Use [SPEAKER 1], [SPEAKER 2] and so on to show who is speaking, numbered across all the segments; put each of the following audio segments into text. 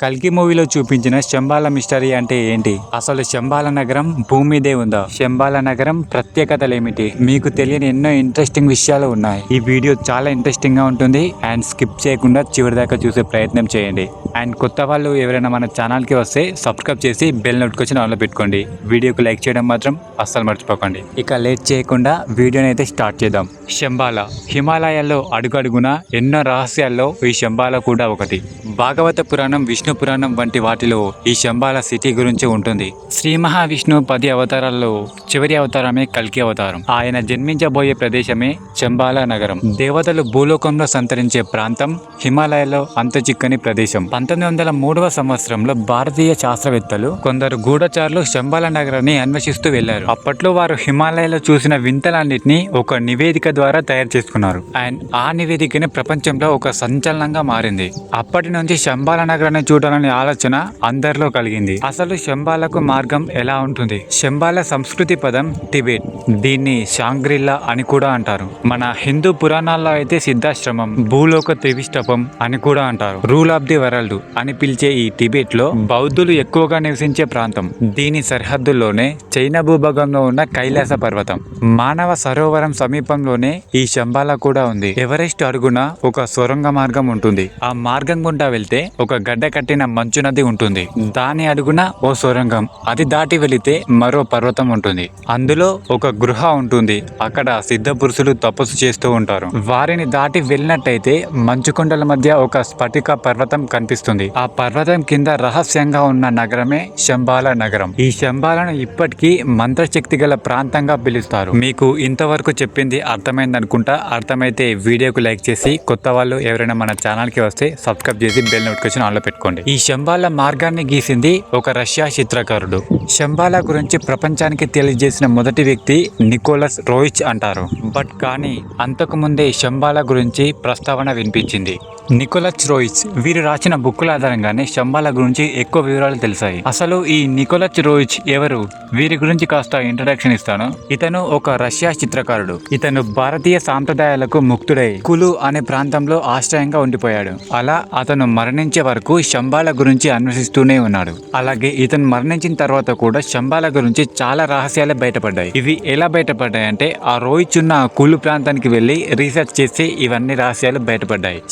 [SPEAKER 1] కల్కి మూవీలో చూపించిన శంబాల మిస్టరీ అంటే ఏంటి? అసలు శంబాల నగరం భూమి మీదే ఉందా? శంబాల నగరం ప్రత్యేకతలు ఏమిటి మీకు తెలియని ఎన్నో ఇంట్రెస్టింగ్ విషయాలు ఉన్నాయి. ఈ వీడియో చాలా ఇంట్రెస్టింగ్గా ఉంటుంది. అండ్ స్కిప్ చేయకుండా చివరి దాకా చూసే ప్రయత్నం చేయండి. అండ్ కొత్త వాళ్ళు ఎవరైనా మన ఛానల్కి వస్తే సబ్స్క్రైబ్ చేసి బెల్ నోటిఫికేషన్ ఆన్లో పెట్టుకోండి. వీడియోకి లైక్ చేయడం మాత్రం అస్సలు మర్చిపోకండి. ఇక లేట్ చేయకుండా వీడియోని అయితే స్టార్ట్ చేద్దాం. శంబాల హిమాలయాల్లో అడుగడుగున ఎన్నో రహస్యాల్లో ఈ శంబాల కూడా ఒకటి. భాగవత పురాణం విష్ణు విష్ణు పురాణం వంటి వాటిలో ఈ శంబాల సిటీ గురించి ఉంటుంది. శ్రీ మహావిష్ణు పది అవతారాల్లో చివరి అవతారమే కల్కి అవతారం. ఆయన జన్మించబోయే ప్రదేశమే చంబాల నగరం. దేవతలు భూలోకంలో సంతరించే ప్రాంతం హిమాలయాల్లో అంతచిక్కని ప్రదేశం. పంతొమ్మిది వందల మూడవ సంవత్సరంలో భారతీయ శాస్త్రవేత్తలు కొందరు గూఢచారులు శంబాల నగరాన్ని అన్వేషిస్తూ వెళ్ళారు అప్పట్లో వారు హిమాలయాలో చూసిన వింతలన్నింటినీ ఒక నివేదిక ద్వారా తయారు చేసుకున్నారు. అండ్ ఆ నివేదికని ప్రపంచంలో ఒక సంచలనంగా మారింది. అప్పటి నుంచి శంబాల నగరాన్ని చూడాలనే ఆలోచన అందరిలో కలిగింది. అసలు శంబాలకు మార్గం ఎలా ఉంటుంది? శంబాల సంస్కృతి పదం టిబెట్. దీన్ని షాంగ్రిల్లా అని కూడా అంటారు. మన హిందూ పురాణాల్లో అయితే సిద్ధాశ్రమం భూలోక త్రివిష్టపం అని కూడా అంటారు. రూల్ ఆఫ్ ది వరల్డ్ అని పిలిచే ఈ టిబెట్లో బౌద్ధులు ఎక్కువగా నివసించే ప్రాంతం. దీని సరిహద్దుల్లోనే చైనా భూభాగంలో ఉన్న కైలాస పర్వతం. మానవ సరోవరం సమీపంలోనే ఈ శంబాల కూడా ఉంది. ఎవరెస్ట్ అడుగున ఒక సొరంగ మార్గం ఉంటుంది. ఆ మార్గం గుండా వెళ్తే ఒక గడ్డ కట్టిన మంచు నది ఉంటుంది. దాని అడుగున ఓ సొరంగం. అది దాటి వెళితే మరో పర్వతం ఉంటుంది. అందులో ఒక గృహ ఉంటుంది. అక్కడ సిద్ధ పురుషులు తపస్సు చేస్తూ ఉంటారు. వారిని దాటి వెళ్ళినట్టయితే మంచు కొండల మధ్య ఒక స్ఫటిక పర్వతం కనిపిస్తుంది. ఆ పర్వతం కింద రహస్యంగా ఉన్న నగరమే శంబాల నగరం. ఈ శంబాలను ఇప్పటికీ మంత్రశక్తి గల ప్రాంతంగా పిలుస్తారు. మీకు ఇంతవరకు చెప్పింది అర్థమైంది అనుకుంటా అర్థమైతే వీడియోకు లైక్ చేసి కొత్త వాళ్ళు ఎవరైనా మన ఛానల్కి వస్తే సబ్స్క్రైబ్ చేసి బెల్ నోటిఫికేషన్ ఆన్లో పెట్టుకోండి. ఈ శంబాల మార్గాన్ని గీసింది ఒక రష్యా చిత్రకారుడు. శంబాల గురించి ప్రపంచానికి తెలియజేసిన మొదటి వ్యక్తి నికోలస్ రోయిచ్ అంటారు. బట్ కానీ అంతకు ముందే శంబాల గురించి ప్రస్తావన వినిపించింది. నికోలస్ రోయిస్ వీరు రాసిన బుక్కుల ఆధారంగానే శంబాల గురించి ఎక్కువ వివరాలు తెలిసాయి. అసలు ఈ నికోలస్ రోయిచ్ ఎవరు? వీరి గురించి కాస్త ఇంట్రడక్షన్ ఇస్తాను. ఇతను ఒక రష్యా చిత్రకారుడు. ఇతను భారతీయ సాంప్రదాయాలకు ముక్తుడై కులు అనే ప్రాంతంలో ఆశ్రయంగా ఉండిపోయాడు. అలా అతను మరణించే వరకు శంబాల గురించి అన్వేషిస్తూనే ఉన్నాడు. అలాగే ఇతను మరణించిన తర్వాత కూడా శంబాల గురించి చాలా రహస్యాలు బయటపడ్డాయి. ఇవి ఎలా బయటపడ్డాయి అంటే ఆ రోయిచ్ ఉన్న కులు ప్రాంతానికి వెళ్ళి రీసెర్చ్ చేసి ఇవన్నీ రహస్యాలు బయటపడ్డాయి.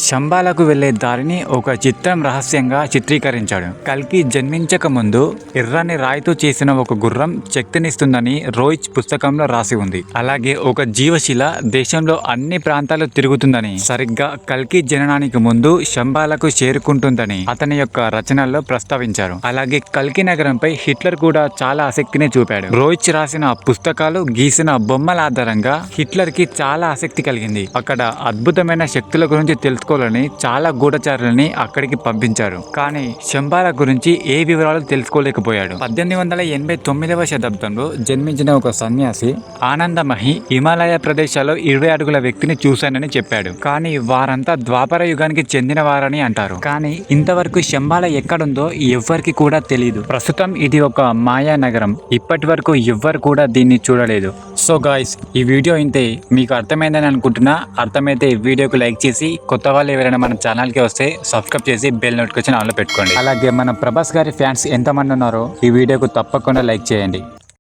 [SPEAKER 1] శంబాలకు వెళ్ళే దారిని ఒక చిత్రం రహస్యంగా చిత్రీకరించాడు. కల్కి జన్మించక ముందు ఎర్రని రాయితో చేసిన ఒక గుర్రం శక్తినిస్తుందని రోయిచ్ పుస్తకంలో రాసి ఉంది. అలాగే ఒక జీవశిల దేశంలో అన్ని ప్రాంతాలు తిరుగుతుందని సరిగ్గా కల్కి జననానికి ముందు శంబాలకు చేరుకుంటుందని అతని యొక్క రచనల్లో ప్రస్తావించారు. అలాగే కల్కి నగరంపై హిట్లర్ కూడా చాలా ఆసక్తిని చూపాడు. రోయిచ్ రాసిన పుస్తకాలు గీసిన బొమ్మల ఆధారంగా హిట్లర్కి చాలా ఆసక్తి కలిగింది. అక్కడ అద్భుతమైన శక్తుల గురించి తెలుసుకోవాలని చాలా గూఢచారులని అక్కడికి పంపించారు. కానీ శంబాల గురించి ఏ వివరాలు తెలుసుకోలేకపోయాడు. పద్దెనిమిది వందల ఎనభై తొమ్మిదవ శతాబ్దంలో జన్మించిన ఒక సన్యాసి ఆనందమహి హిమాలయ ప్రదేశాల్లో ఇరవై అడుగుల వ్యక్తిని చూశానని చెప్పాడు. కానీ వారంతా ద్వాపర యుగానికి చెందిన వారని అంటారు. కానీ ఇంతవరకు శంబాల ఎక్కడుందో ఎవ్వరికి కూడా తెలియదు ప్రస్తుతం ఇది ఒక మాయా నగరం ఇప్పటి వరకు ఎవ్వరు కూడా దీన్ని చూడలేదు. సో గాయస్ ఈ వీడియో ఇంతే. మీకు అర్థమైందని అనుకుంటున్నా. అర్థమైతే వీడియోకు లైక్ చేసి కొత్త వాళ్ళు ఎవరైనా మన ఛానల్కి వస్తే సబ్స్క్రైబ్ చేసి బెల్ నోటిఫికేషన్ ఆన్లో పెట్టుకోండి. అలాగే మన ప్రభాస్ గారి ఫ్యాన్స్ ఎంతమంది ఉన్నారో ఈ వీడియోకు తప్పకుండా లైక్ చేయండి.